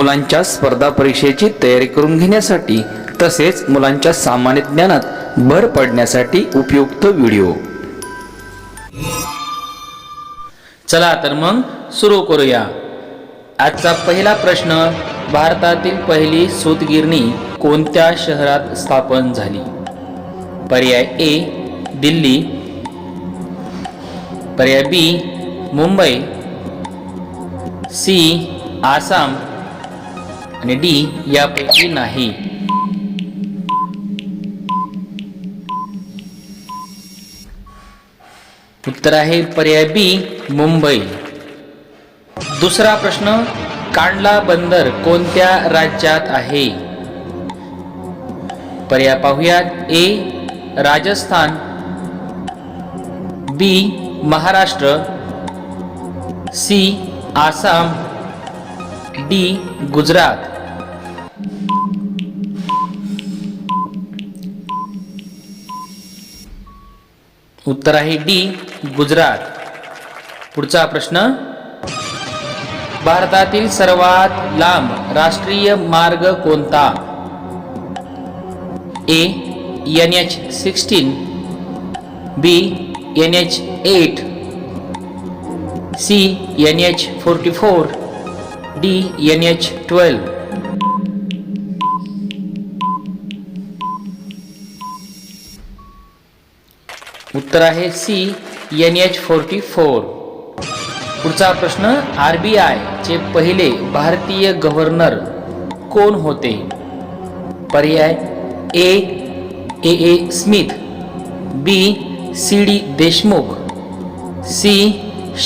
मुलांच्या स्पर्धा परीक्षेची तयारी करून घेण्यासाठी तसेच मुलांच्या सामान्य ज्ञानात भर पडण्यासाठी उपयुक्त व्हिडिओ. चला तर मग सुरू करूया. आजचा पहिला प्रश्न भारतातील पहिली सूतगिरणी कोणत्या शहरात स्थापन झाली? पर्याय ए दिल्ली. पर्याय बी मुंबई. सी आसाम. आणि डी यापैकी नाही. उत्तर आहे पर्याय बी मुंबई. दुसरा प्रश्न कांडला बंदर कोणत्या राज्यात आहे? पर्याय पाहूयात A Rajasthan. B Maharashtra. C Assam. D Gujarat. उत्तर आहे डी गुजरात. पुढचा प्रश्न. भारतातील सर्वात लांब राष्ट्रीय मार्ग कोणता? A N H sixteen B N H eight C N H forty four D N H twelve उत्तर आहे C N H forty four पुढचा प्रश्न आर बी चे पहिले भारतीय गव्हर्नर कोण होते? पर्याय A A A Smith B C D Deshmukh C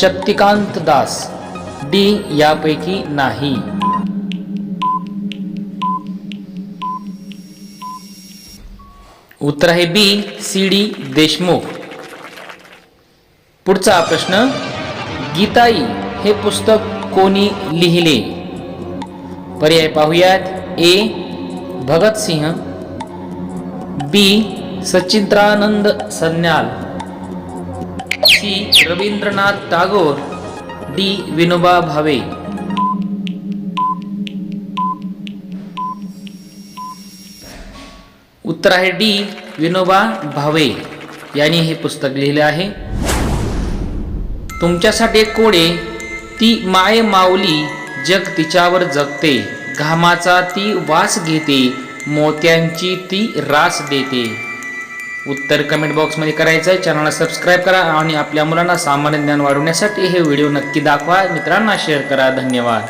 Shaktikanta Das. D यापैकी नाही. उत्तर आहे बी सी डी देशमुख. पुढचा प्रश्न गीताई हे पुस्तक कोणी लिहिले? पर्याय पाहूयात. A Bhagat Singh B Sachitranand Sanyal. C Rabindranath Tagore. D Vinoba Bhave. उत्तर आहे डी विनोबा भावे. यांनी हे पुस्तक लिहिले आहे. तुमच्यासाठी एक कोडे ती माय माऊली जग तिच्यावर जगते घामाचा ती वास घेते मोत्यांची ती रास देते. उत्तर कमेंट बॉक्समध्ये करायचं आहे. चॅनलला सबस्क्राईब करा आणि आपल्या मुलांना सामान्य ज्ञान वाढवण्यासाठी हे व्हिडिओ नक्की दाखवा. मित्रांना शेअर करा. धन्यवाद.